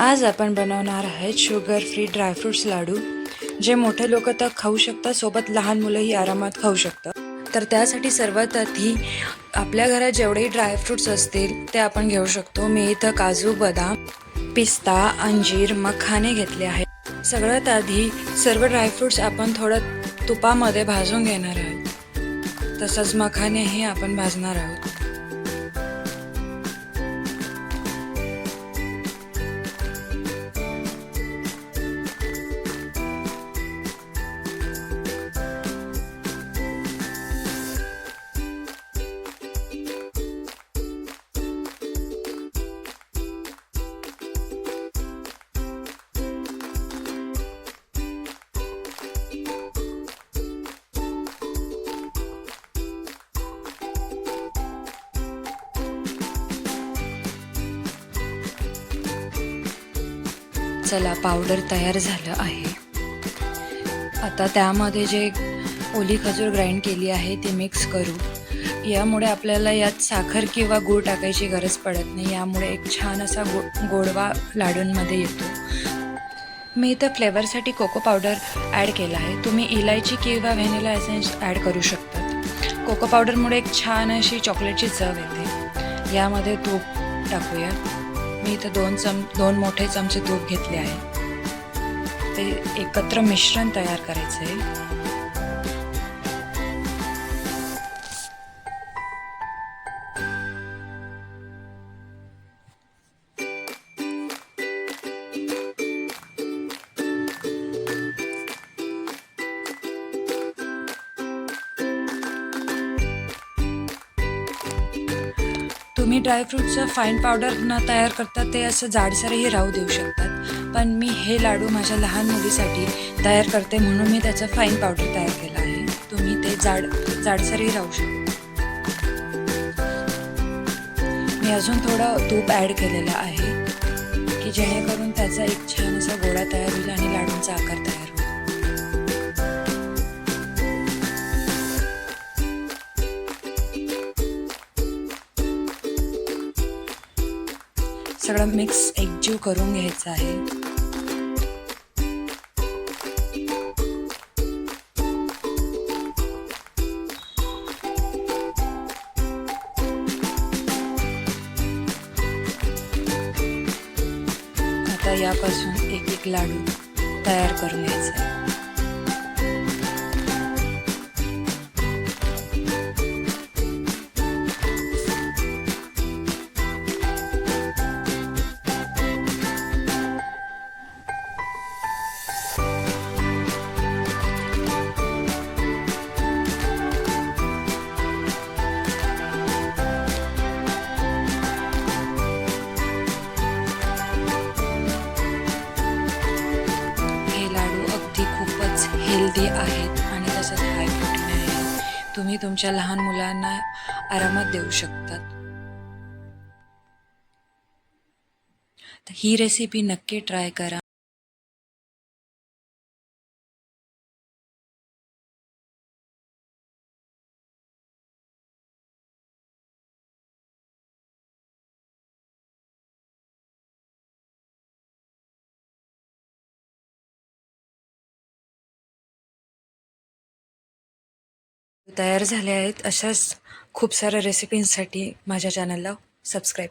आज आपण बनवणार आहेत शुगर फ्री ड्रायफ्रुट्स लाडू जे मोठे लोक तर खाऊ शकतात सोबत लहान मुलंही आरामात खाऊ शकतात. तर त्यासाठी सर्वात आधी आपल्या घरात जेवढेही ड्रायफ्रुट्स असतील ते आपण घेऊ शकतो. मी इथं काजू बदाम पिस्ता अंजीर मखाने घेतले आहेत. सगळ्यात आधी सर्व ड्रायफ्रुट्स आपण थोडं तुपामध्ये भाजून घेणार आहोत. तसंच मखानेही आपण भाजणार आहोत. चला पावडर तयार झालं आहे. आता त्यामध्ये जे ओली खजूर ग्राइंड केली आहे ती मिक्स करू. यामुळे आपल्याला यात साखर किंवा गूळ टाकायची गरज पडत नाही. यामुळे एक छान असा गो गोडवा लाडूंमध्ये येतो. मी इथं फ्लेवरसाठी कोको पावडर ॲड केला आहे. तुम्ही इलायची किंवा व्हॅनिला एसेन्स ॲड करू शकतात कोको पावडरमुळे एक छान अशी चॉकलेटची चव येते. यामध्ये तूप टाकूया. मी इथं दोन चम दोन मोठे चमचे तूप घेतले आहे. ते एकत्र मिश्रण तयार करायचं आहे तुम्ही ड्रायफ्रूटचं फाईन पावडर न तयार करता ते असं जाडसरही राहू देऊ शकतात. पण मी हे लाडू माझ्या लहान मुलीसाठी तयार करते म्हणून मी त्याचं फाईन पावडर तयार केलं आहे. तुम्ही ते जाड जाडसरही राहू शकता. मी अजून थोडं तूप ॲड केलेलं आहे की जेणेकरून त्याचा एक छान असा गोळा तयार होईल आणि लाडूंचा आकार तयार सगळं मिक्स एकजीव करून घ्यायचं आहे. आता यापासून एक एक लाडू तयार करून घ्यायचा. हेल्दी आहेत आणि तसंच हाय प्रोटीन आहे. तुम्ही तुमच्या लहान मुलांना आरामात देऊ शकतात. ही रेसिपी नक्की ट्राय करा. तयार झाले आहेत. अशाच खूप साऱ्या रेसिपींसाठी माझ्या चॅनलला सबस्क्राईब